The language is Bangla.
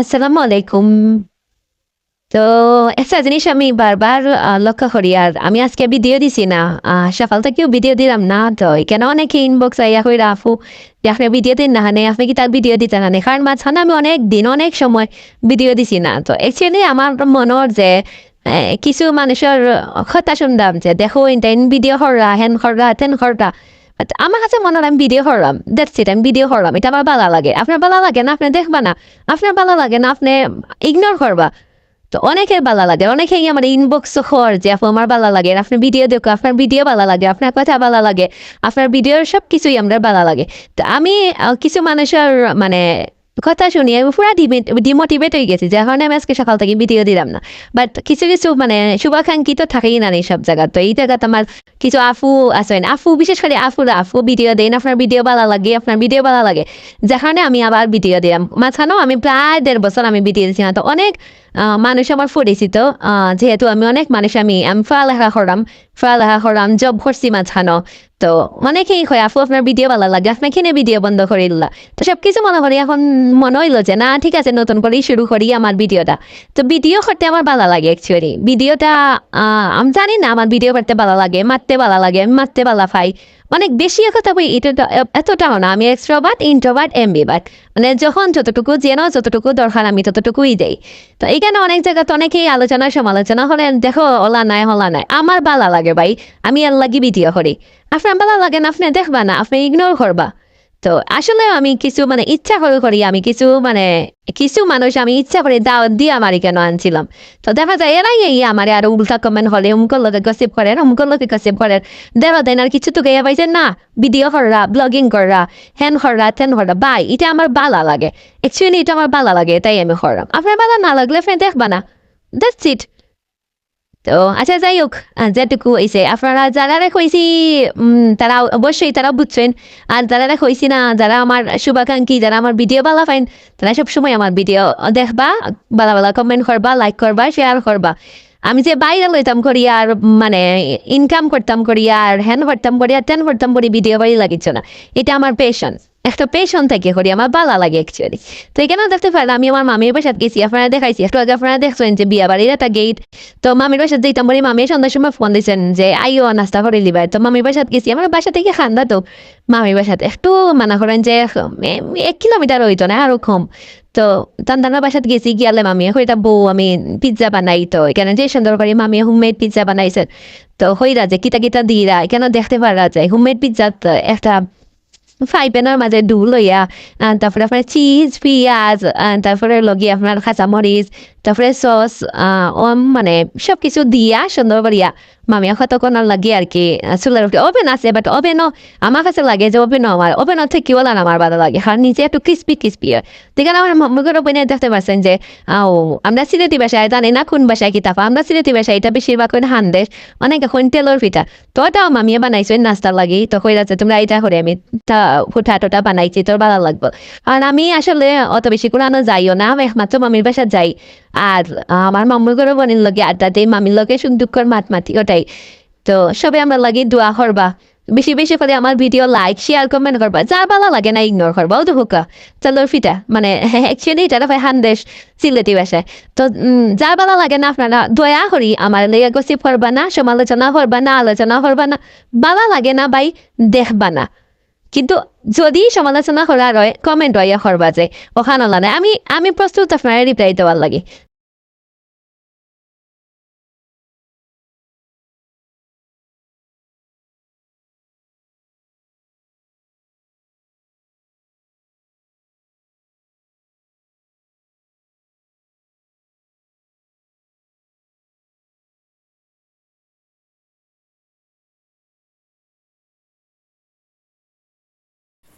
আসসালামু আলাইকুম তো একটা জিনিস আমি বারবার লক্ষ্য করি, আর আমি আজকে ভিডিও দিছি না। সকাল থেকেও ভিডিও দিলাম না, তো কেন অনেকে ইনবক্স আইয়া কই রাফু যে আপনি ভিডিও দিন না হানে, আপনি কি তার ভিডিও দিতে না কারণ মাঝখানে আমি অনেক দিন, অনেক সময় ভিডিও দিছি না, তো অ্যাকচুয়ালি আমার মনের যে কিছু মানুষের কথা শুনলাম যে, দেখো ইন্টাইন ভিডিও হররা হেন হররা তেন হররা আমার কাছে মনে হয় আমি ভিডিও হরলাম দেখছি আমি ভিডিও হরলাম এটা আমার ভালো লাগে। আপনার ভালো লাগে না, আপনি দেখবা না। আপনার ভালো লাগে না, আপনি ইগনোর করবা। তো অনেকের ভালো লাগে। অনেকেই আমার ইনবক্স খর যে, আপু, আমার ভালো লাগে। আপনার ভিডিও দেখো, আপনার ভিডিও ভালো লাগে, আপনার কথা ভালো লাগে। আপনার ভিডিওর সব কিছুই আমরা ভালো লাগে। তো আমি কিছু মানুষের মানে কথা শুনি, আমি পুরা ডিমোটিভেট হয়ে গেছি, যার কারণে আমি আজকে সকাল থেকে ভিডিও দিলাম না। বাট কিছু কিছু মানে শুভাকাঙ্ক্ষী তো থাকেই না এই সব জায়গা তো এই জায়গাতে আমার কিছু আফু আছেন আফু, বিশেষ করে আফুরা, আফু ভিডিও দেন, আপনার ভিডিও ভালো লাগে, আপনার ভিডিও ভালো লাগে। যার কারণে আমি আবার ভিডিও দিলাম। মাঝখানেও আমি প্রায় দেড় বছর আমি ভিডিও দিচ্ছি না, তো অনেক মানুষ আমার পরিচিত যেহেতু আমি অনেক মানুষ, আমি আমি পড়ালেখা করলাম পড়ালেখা করলাম জব করছি মাঝখানো। তো অনেকেই কয় আপু আপনার ভিডিও ভালো লাগে আপনার কিনে ভিডিও বন্ধ করে দিলা? তো সব কিছু মনে করি, এখন মনে হইল যে, না, ঠিক আছে, নতুন করেই শুরু করি আমার ভিডিওটা তো ভিডিও করতে আমার ভালো লাগে অ্যাকচুয়ালি ভিডিওটা আমি জানি না, আমার ভিডিও করতে ভালো লাগে, মারতে ভালো লাগে, আমি মারতে ভালো পাই। অনেক বেশি কথা বই এটা এতটাও না। আমি এক্সট্রোবার্ট ইন্ট্রোবার্ট এমবিবার্ট মানে যখন যতটুকু জেনো যতটুকু দরকার, আমি ততটুকুই দেই। তো এখানে অনেক জায়গাতে অনেকেই আলোচনা, সমালোচনা হলেন দেখো, ওলা নাই, হলা নাই। আমার বালা লাগে ভাই। আমি আর লাগি ভিডিও করি। আপনার বালা লাগে না? আপনি দেখবা না? আপনি ইগনোর করবা। তো আসলে আমি কিছু মানে ইচ্ছা করে করি, আমি কিছু মানে কিছু মানুষ আমি ইচ্ছা করে দাওয়াত দিয়ে আমার কেন আনছিলাম। তো দেখা যায় এরাই এই আমার আরও উল্টা কমেন্ট হলে অমুকর লোকে গসিপ করেন অমুকর লোকে গসিপ করেন দেখা দেন আর কিছু তো গিয়ে পাইছে না ভিডিও করা ব্লগিং করা হ্যান করা তেন করা বাই, এটা আমার ভালো লাগে। অ্যাকচুয়ালি এটা আমার ভালো লাগে, তাই আমি করলাম। আপনার বালা না লাগলে ফ্রেন্ড দেখবা না। দ্যাটস ইট তো আচ্ছা যাই হোক যেটুকু হয়েছে আপনারা যারা কইছি তারা অবশ্যই তারা বুঝছেন, আর যারা কইছি না, যারা আমার শুভাকাঙ্ক্ষী, যারা আমার ভিডিও ভালো পাইন তারা সবসময় আমার ভিডিও দেখবা ভালো ভালো কমেন্ট করবা লাইক করবা শেয়ার করবা। আমি যে বাইরে লইতাম করি, আর মানে ইনকাম করতাম করি, আর হ্যান করতাম করি, আর তেন করতাম করি ভিডিও বাড়ি লাগিচ্ছে না। এটা আমার পেশন একটা পেশন থাকে করি, আমার ভালো লাগে অ্যাকচুয়ালি তো এখানে দেখতে পারেন আমি আমার মামির বাসাত গেছি, আপনারা দেখাইছি। একটু আগে আপনারা দেখছেন যে বিয়া বাড়ির একটা গেট তো মামির বাসাত যেতাম বলি মামি সন্ধ্যার সময় ফোন দিয়েছেন যে আইও নাস্তা করে লিবাই তো মামির বাসাত গেছি, আমার বাসা থেকে খান্দা তো। মামির বাসাত একটু মানা করেন যে এক কিলোমিটার হইতো না, আরও কম। তো তান্দানার বাসাত গেছি, গিয়ালে মামি কইটা বউ, আমি পিৎজা বানাই তো। এখানে যে সুন্দর করে মামি হোমমেড পিৎজা বানাইছে। তো হইরা যে, কিতা কিতা দিরা কেন দেখতে পারা যায়। হোমমেড পিৎজা একটা ফ্রাই মাঝে ডু লইয়া তারপরে আপনার চিজ পিঁয়াজ তারপরে লগিয়ে আপনার কাঁচামরিচ তারপরে সস ওম মানে সব কিছু দিয়া সুন্দর করিয়া মামিয়া কতক্ষণ লাগে আর কি চুলার উপরে ওভেন আছে বাট ওভেনও আমার কাছে লাগে যে ওভেনও আমার ওভেনও থেকেও না আমার ভালো লাগে কারণ নিচে একটু ক্রিস্পি ক্রিস্পি হয় দেখেন আমার মুখের ওভেনে দেখতে পাচ্ছেন যে আও আমরা সিলেটি ভাষায় জানি না কোন ভাষায় কি তাপা আমরা সিলেটি ভাষায় এটা বেশিরভাগ কোন হান্দেশ অনেক এখন তেলর পিঠা তো ওটাও মামিয়ে বানাইছো নাস্তা লাগি তো কই যাচ্ছে তোমরা এটা করে আমি তা ফুটা টোটা বানাইছি তোর ভালো লাগবে। আর আমি আসলে অত বেশি কোরআনও যাইও না, আমি একমাত্র মামির বাসা যাই। আর আমার মামুর করে বোনের লগে আড্ডা দেই মামির লগে সুন্দর মাত মাতি ওটাই তো সবে আমরা লাগি দোয়া করবা বেশি বেশি করে আমার ভিডিও লাইক শেয়ার কমেন্ট করবা যার ভালো লাগে না ইগনোর করবা ও তো হুকা চালোর ফিটা মানে অ্যাকচুয়ালি এটা ভাই হান্দেশ সিলেটি ভাষায় তো যার ভালো লাগে না আপনারা দয়া করি আমার লেগে গসিপ করবা না, সমালোচনা করবা না, আলোচনা করবা না। ভালো লাগে না ভাই দেখবা না কিন্তু যদি সমালোচনা করার হয় কমেন্ট হয় করবা যে ওখানে নাই আমি আমি প্রস্তুত আপনার রিপ্লাই দেওয়ার লাগে।